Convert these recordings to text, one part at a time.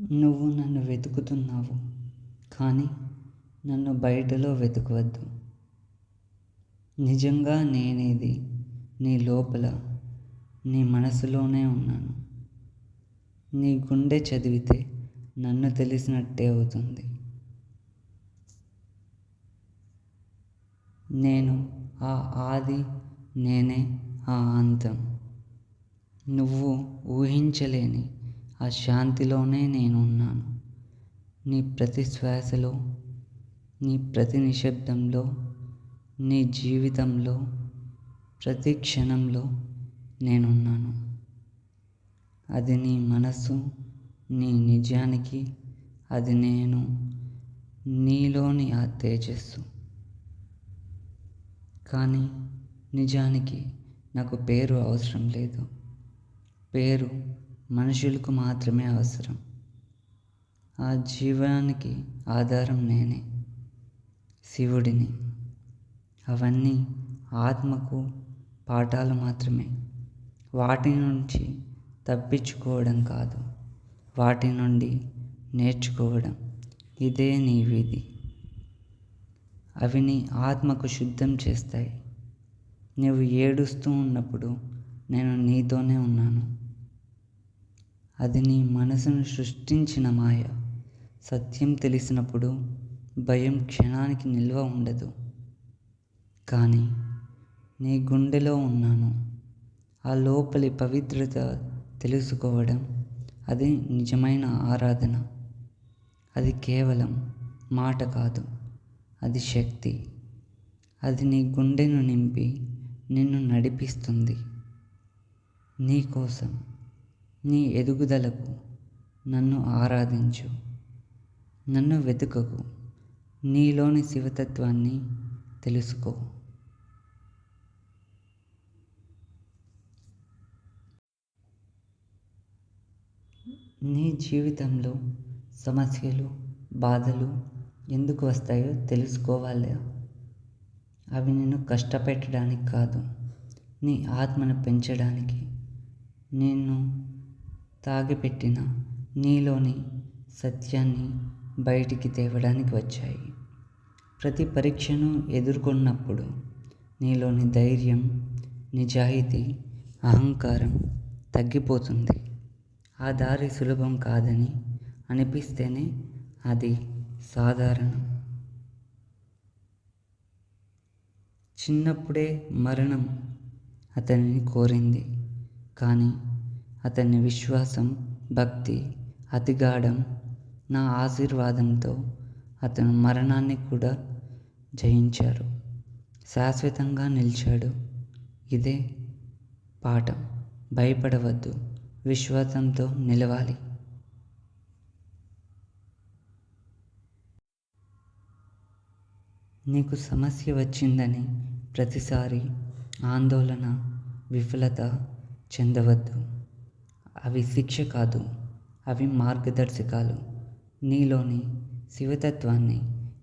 నువ్వు నన్ను వెతుకుతున్నావు కానీ నన్ను బయటలో వెతకవద్దు. నిజంగా నేనేది నీ లోపల నీ మనసులోనే ఉన్నాను. నీ గుండె చదివితే నన్ను తెలిసినట్టే అవుతుంది. నేను ఆ ఆది నేనే ఆ అంతం. నువ్వు ఊహించలేని ఆ శాంతిలోనే నేను ఉన్నాను నీ ప్రతి శ్వాసలో నీ ప్రతి నిశ్శబ్దంలో నీ జీవితంలో ప్రతి క్షణంలో నేనున్నాను. అది నీ మనసు నీ నిజానికి అది నేను నీలోని ఆ తేజస్సు. కానీ నిజానికి నాకు పేరు అవసరం లేదు. పేరు మనుషులకు మాత్రమే అవసరం. ఆ జీవానికి ఆధారం నేనే శివుడిని. అవన్నీ ఆత్మకు పాఠాలు మాత్రమే. వాటి నుంచి తప్పించుకోవడం కాదు. వాటి నుండి నేర్చుకోవడం. ఇదే నీ విధి. అవి నీ ఆత్మకు శుద్ధం చేస్తాయి. నువ్వు ఏడుస్తూ ఉన్నప్పుడు నేను నీతోనే ఉన్నాను. అది నీ మనసును సృష్టించిన మాయ. సత్యం తెలిసినప్పుడు భయం క్షణానికి నిల్వ ఉండదు. కానీ నీ గుండెలో ఉన్నాను. ఆ లోపలి పవిత్రత తెలుసుకోవడం అది నిజమైన ఆరాధన. అది కేవలం మాట కాదు అది శక్తి. అది నీ గుండెను నింపి నిన్ను నడిపిస్తుంది. నీ కోసం నీ ఎదుగుదలకు నన్ను ఆరాధించు. నన్ను వెతుకకు. నీలోని శివతత్వాన్ని తెలుసుకో. నీ జీవితంలో సమస్యలు బాధలు ఎందుకు వస్తాయో తెలుసుకోవాలి. అవి నిన్ను కష్టపెట్టడానికి కాదు నీ ఆత్మను పెంచడానికి. నిన్ను తాగిపెట్టిన నీలోని సత్యాన్ని బయటికి తేవడానికి వచ్చాయి. ప్రతి పరీక్షను ఎదుర్కొన్నప్పుడు నీలోని ధైర్యం నిజాయితీ అహంకారం తగ్గిపోతుంది. ఆ దారి సులభం కాదని అనిపిస్తేనే అది సాధారణం. చిన్నప్పుడే మరణం అతనిని కోరింది. కానీ అతని విశ్వాసం భక్తి అతిగాఢం నా ఆశీర్వాదంతో అతను మరణాన్ని కూడా జయించారు శాశ్వతంగా నిలిచాడు. ఇదే పాఠం. భయపడవద్దు. విశ్వాసంతో నిలవాలి. నీకు సమస్య వచ్చిందని ప్రతిసారి ఆందోళన విఫలత చెందవద్దు. అవి శిక్ష కాదు అవి మార్గదర్శకాలు. నీలోని శివతత్వాన్ని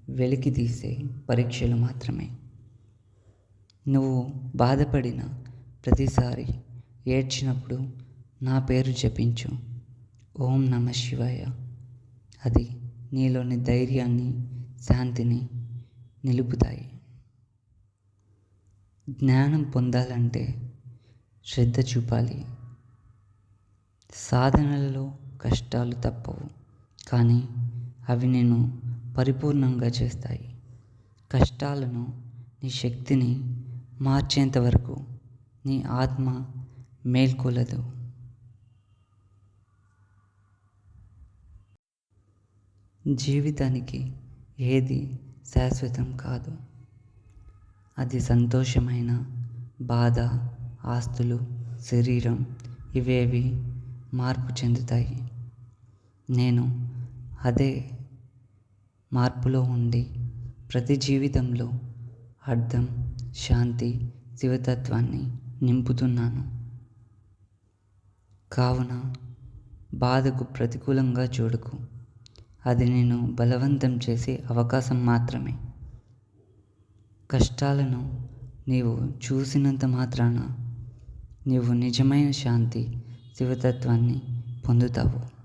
వెలికితీసే పరీక్షలు మాత్రమే. నువ్వు బాధపడిన ప్రతిసారి ఏడ్చినప్పుడు నా పేరు జపించు. ఓం నమ శివాయ. అది నీలోని ధైర్యాన్ని శాంతిని నిలుపుతాయి. జ్ఞానం పొందాలంటే శ్రద్ధ చూపాలి. సాధనలలో కష్టాలు తప్పవు. కానీ అవి నేను పరిపూర్ణంగా చేస్తాయి. కష్టాలను నీ శక్తిని మార్చేంత వరకు నీ ఆత్మ మేల్కొలదు. జీవితానికి ఏది శాశ్వతం కాదు. అది సంతోషమైన బాధ ఆస్తులు శరీరం ఇవేవి మార్పు చెందుతాయి. నేను అదే మార్పులో ఉండి ప్రతి జీవితంలో అర్థం శాంతి శివతత్వాన్ని నింపుతున్నాను. కావున బాధకు ప్రతికూలంగా చూడకు. అది నేను బలవంతం చేసే అవకాశం మాత్రమే. కష్టాలను నీవు చూసినంత మాత్రాన నీవు నిజమైన శాంతి శివతత్వాన్ని పొందుతావు.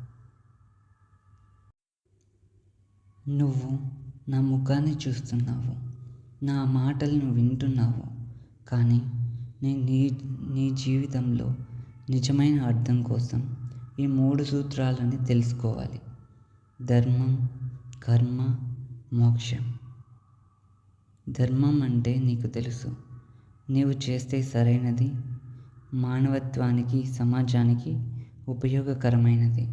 నువ్వు నా ముఖాన్ని చూస్తున్నావు. నా మాటలను వింటున్నావు. కానీ నేను నీ నీ జీవితంలో నిజమైన అర్థం కోసం ఈ మూడు సూత్రాలని తెలుసుకోవాలి. ధర్మం కర్మ మోక్షం. ధర్మం అంటే నీకు తెలుసు. నీవు చేస్తే సరైనది మానవత్వానికి సమాజానికి ఉపయోగకరమైనది.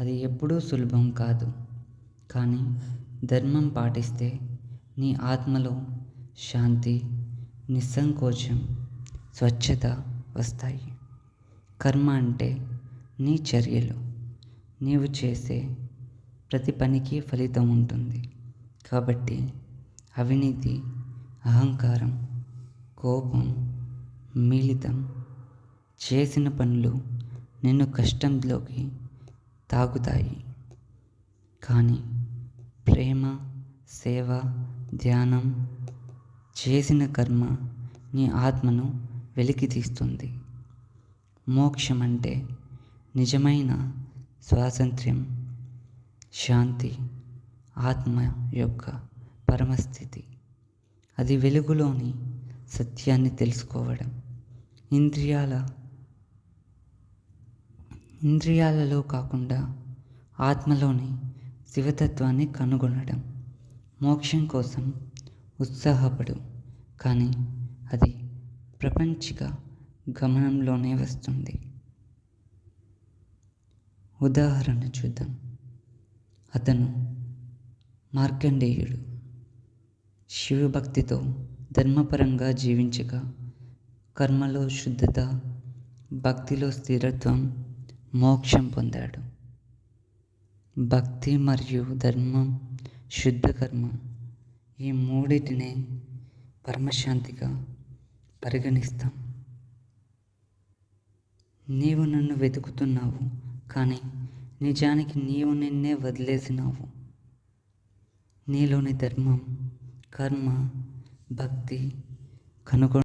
అది ఎప్పుడూ సులభం కాదు. కానీ ధర్మం పాటిస్తే నీ ఆత్మలో శాంతి నిస్సంకోచం స్వచ్ఛత వస్తాయి. కర్మ అంటే నీ చర్యలు. నీవు చేసే ప్రతి పనికి ఫలితం ఉంటుంది. కాబట్టి అవినీతి అహంకారం కోపం మిళితం చేసిన పనులు నిన్ను కష్టంలోకి తాగుతాయి కానీ ప్రేమ సేవ ధ్యానం చేసిన కర్మ నీ ఆత్మను వెలికి తీస్తుంది. మోక్షం అంటే నిజమైన స్వాతంత్ర్యం శాంతి ఆత్మ యొక్క పరమస్థితి. అది వెలుగులోని సత్యాన్ని తెలుసుకోవడం. ఇంద్రియాల ఇంద్రియాలలో కాకుండా ఆత్మలోని శివతత్వాన్ని కనుగొనడం మోక్షం కోసం ఉత్సాహపడు. కానీ అది ప్రపంచిక గమనంలోనే వస్తుంది. ఉదాహరణ చూద్దాం. అతను మార్కండేయుడు. శివభక్తితో ధర్మపరంగా జీవించగా కర్మలో శుద్ధత భక్తిలో స్థిరత్వం మోక్షం పొందాడు. భక్తి మరియు ధర్మం శుద్ధ కర్మ ఈ మూడిటినే పరమశాంతిగా పరిగణిస్తాం. నీవు నన్ను వెతుకుతున్నావు కానీ నిజానికి నీవు నిన్నే వదిలేసినావు. నీలోని ధర్మం కర్మ భక్తి కనుగొ